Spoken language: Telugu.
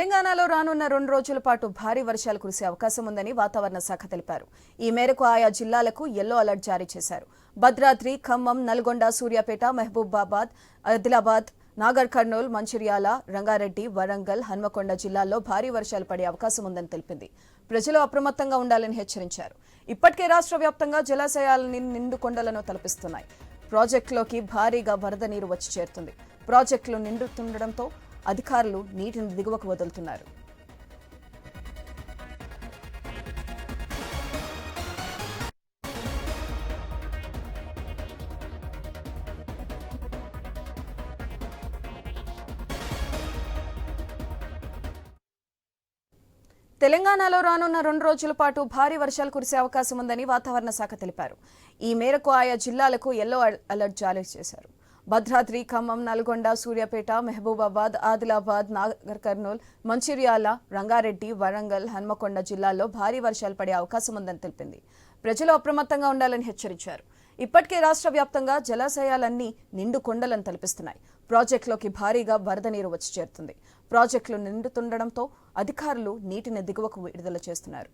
తెలంగాణలో రానున్న రెండు రోజుల పాటు భారీ వర్షాలు కురిసే అవకాశం ఉందని వాతావరణ శాఖ తెలిపారు. ఈ మేరకు ఆయా జిల్లాలకు ఎల్లో అలర్ట్ జారీ చేశారు. భద్రాద్రి ఖమ్మం నల్గొండ సూర్యాపేట మహబూబాబాద్ ఆదిలాబాద్ నాగర్ కర్నూల్ మంచిర్యాల రంగారెడ్డి వరంగల్ హన్మకొండ జిల్లాల్లో భారీ వర్షాలు పడే అవకాశం ఉందని తెలిపింది. ప్రజలు అప్రమత్తంగా ఉండాలని హెచ్చరించారు. ఇప్పటికే రాష్ట్ర వ్యాప్తంగా జలాశయాలని నిండుకొండలను తలపిస్తున్నాయి. ప్రాజెక్టులోకి భారీగా వరద నీరు వచ్చి చేరుతుంది. ప్రాజెక్టులు నిండుతుండటంతో అధికారులు నీటిని దిగువకు వదులుతున్నారు. తెలంగాణలో రానున్న రెండు రోజుల పాటు భారీ వర్షాలు కురిసే అవకాశం ఉందని వాతావరణ శాఖ తెలిపారు. ఈ మేరకు ఆయా జిల్లాలకు ఎల్లో అలర్ట్ జారీ చేశారు. భద్రాద్రి ఖమ్మం నల్గొండ సూర్యాపేట మహబూబాబాద్ ఆదిలాబాద్ నాగర్ కర్నూల్ మంచిర్యాల రంగారెడ్డి వరంగల్ హన్మకొండ జిల్లాల్లో భారీ వర్షాలు పడే అవకాశం ఉందని తెలిపింది. ప్రజలు అప్రమత్తంగా ఉండాలని హెచ్చరించారు. ఇప్పటికే రాష్ట్ర వ్యాప్తంగా జలాశయాలన్నీ నిండు కొండలను తలపిస్తున్నాయి. ప్రాజెక్టులోకి భారీగా వరద నీరు వచ్చి చేరుతుంది. ప్రాజెక్టులు నిండుతుండడంతో అధికారులు నీటిని దిగువకు విడుదల చేస్తున్నారు.